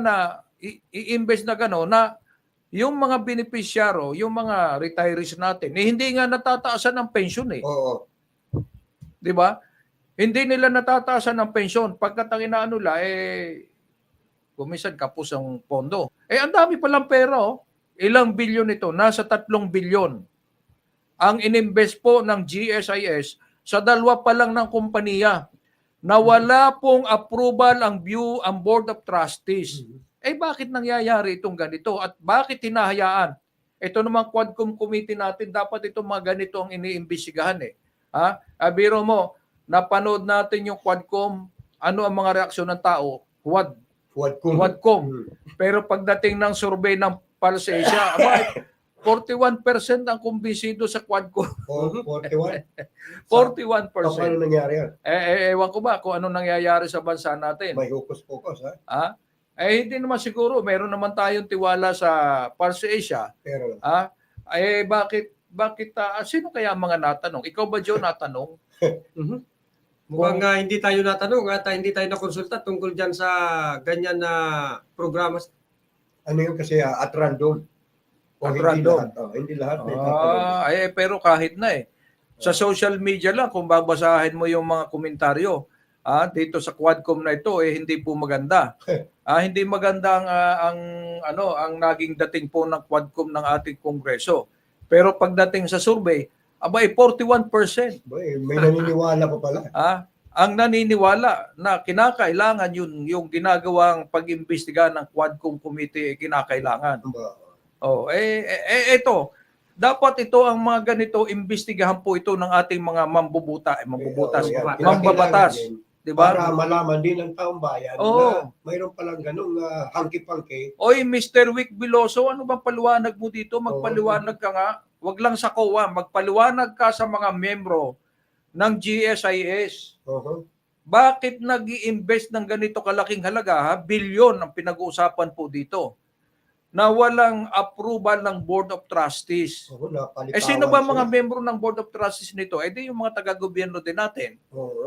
na i-invest na gano'n na yung mga beneficiaro, yung mga retirees natin, eh, hindi nga natataasan ng pension eh. Oo. Di ba? Hindi nila natataasan ng pensyon. Pagkat ang inaano la, eh, kumisan kapos ang pondo. Eh, ang dami palang pera, oh. Ilang bilyon ito? Nasa tatlong bilyon. Ang ininvest po ng GSIS sa dalawa pa lang ng kumpanya na wala pong approval ang view ang Board of Trustees. Eh bakit nangyayari itong ganito at bakit hinahayaan? Ito naman Quadcom committee natin, dapat itong mga ganito ang iniimbestigahan eh. Ha? Ah, biro mo, napanood natin yung Quadcom, ano ang mga reaksyon ng tao? Quad, kung... Quadcom. Hmm. Pero pagdating ng survey ng Pulse Asia, aba, 41% ang kumbinsido sa Quadcom. Oo, 41. 41%. So, paano nangyari yan? Eh, eh, ewan ko ba kung ano nangyayari sa bansa natin. May hukos-pokos, ha? Ha? Eh, hindi naman siguro. Meron naman tayong tiwala sa Pulse Asia. Pero, Ha? Eh, bakit, bakit, ah, sino kaya ang mga natanong? Ikaw ba, Joe, natanong? Mhm. Mukhang nga hindi tayo natanong at ah, hindi tayo nakonsulta tungkol dyan sa ganyan na programa. ano yun kasi uh, at random. O hindi random. lahat. Oh, hindi lahat. may. Ah, eh, pero kahit na eh. Sa social media lang, kung babasahin mo yung mga komentaryo, ah, dito sa Quadcom na ito, eh, hindi po maganda. Ah, hindi maganda ang, ah, ang, ano, ang naging dating po ng Quadcom ng ating Kongreso. Pero pagdating sa survey, aba, eh, 41%. Boy, may naniniwala pa pala. Ah, ang naniniwala na kinakailangan yun yung ginagawang pag-imbestiga ng Quadcom Committee eh, kinakailangan. Ba- Oh, eh, eh, eh ito, dapat ito ang mga ganito imbestigahan po ito ng ating mga mambubuta, eh, mambubutas, Oo, yan. mambabatas, 'di ba? Para malaman din ng taong bayan Oo. na mayroon palang ganung uh, hanky-panky. Oy, Mr. Wick Biloso, ano bang paliwanag mo dito? Magpaliwanag ka nga. Wag lang sa COA, magpaliwanag ka sa mga membro ng GSIS. Oo. Bakit nag invest ng ganito kalaking halaga? Ha? Bilyon ang pinag-uusapan po dito na walang approval ng Board of Trustees. Napalitawan Eh sino ba mga sila. membro ng Board of Trustees nito? Eh di yung mga taga-gobyerno din natin. Oo.